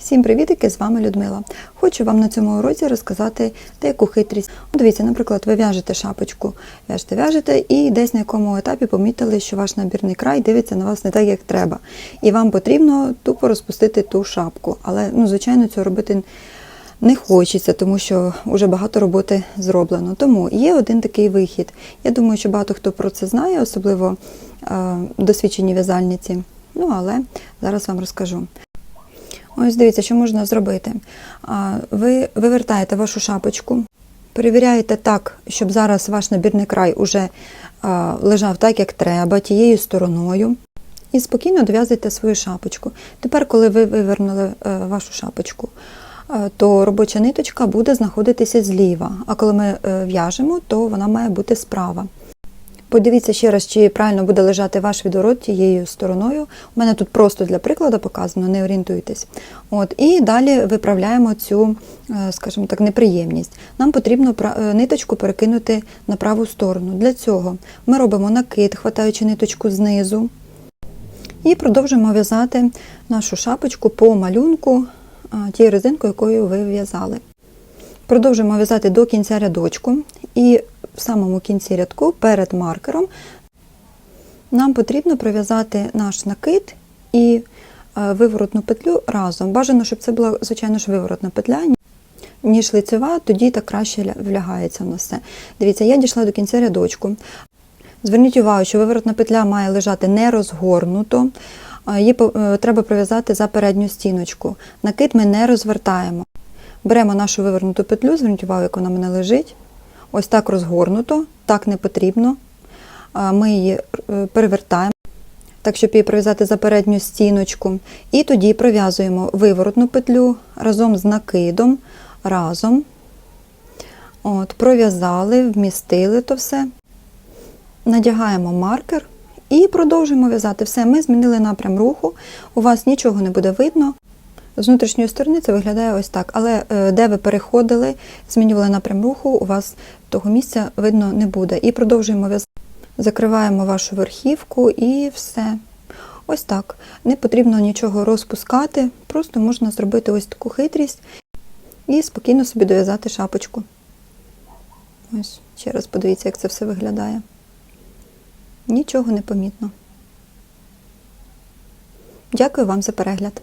Всім привітики! З вами Людмила. Хочу вам на цьому уроці розказати деяку хитрість. Дивіться, наприклад, ви в'яжете шапочку, в'яжете, в'яжете, і десь на якому етапі помітили, що ваш набірний край дивиться на вас не так, як треба. І вам потрібно тупо розпустити ту шапку. Але, ну, звичайно, цього робити не хочеться, тому що вже багато роботи зроблено. Тому є один такий вихід. Я думаю, що багато хто про це знає, особливо е, досвідчені в'язальниці. Ну, але зараз вам розкажу. Ось дивіться, що можна зробити. Ви вивертаєте вашу шапочку, перевіряєте так, щоб зараз ваш набірний край уже лежав так, як треба, тією стороною. І спокійно дов'язуєте свою шапочку. Тепер, коли ви вивернули е, вашу шапочку, е, то робоча ниточка буде знаходитися зліва. А коли ми е, в'яжемо, то вона має бути справа. Подивіться ще раз, чи правильно буде лежати ваш відворот тією стороною. У мене тут просто для прикладу показано, не орієнтуйтесь. От, і далі виправляємо цю, е, скажімо так, неприємність. Нам потрібно е, ниточку перекинути на праву сторону. Для цього ми робимо накид, хватаючи ниточку знизу, і продовжуємо в'язати нашу шапочку по малюнку а, тією резинкою, якою ви в'язали. Продовжуємо в'язати до кінця рядочку, і в самому кінці рядку перед маркером нам потрібно пров'язати наш накид і е, виворотну петлю разом. Бажано, щоб це була, звичайно ж, виворотна петля, ніж лицева, тоді так краще ля- влягається на все. Дивіться, я дійшла до кінця рядочку. Зверніть увагу, що виворотна петля має лежати не розгорнуто, її е, треба пров'язати за передню стіночку. Накид ми не розвертаємо. Беремо нашу вивернуту петлю, зверніть увагу, як вона в мене лежить. Ось так розгорнуто, так не потрібно. Ми її е, перевертаємо, так, щоб її пров'язати за передню стіночку. І тоді пров'язуємо виворотну петлю разом з накидом, разом. От, пров'язали, вмістили то все. Надягаємо маркер і продовжуємо в'язати. Все, ми змінили напрям руху, у вас нічого не буде видно. З внутрішньої сторони це виглядає ось так. Але е, де ви переходили, змінювали напрям руху, у вас того місця видно не буде. І продовжуємо в'язати. Закриваємо вашу верхівку і все. Ось так. Не потрібно нічого розпускати, просто можна зробити ось таку хитрість і спокійно собі дов'язати шапочку. Ось, ще раз подивіться, як це все виглядає. Нічого не помітно. Дякую вам за перегляд.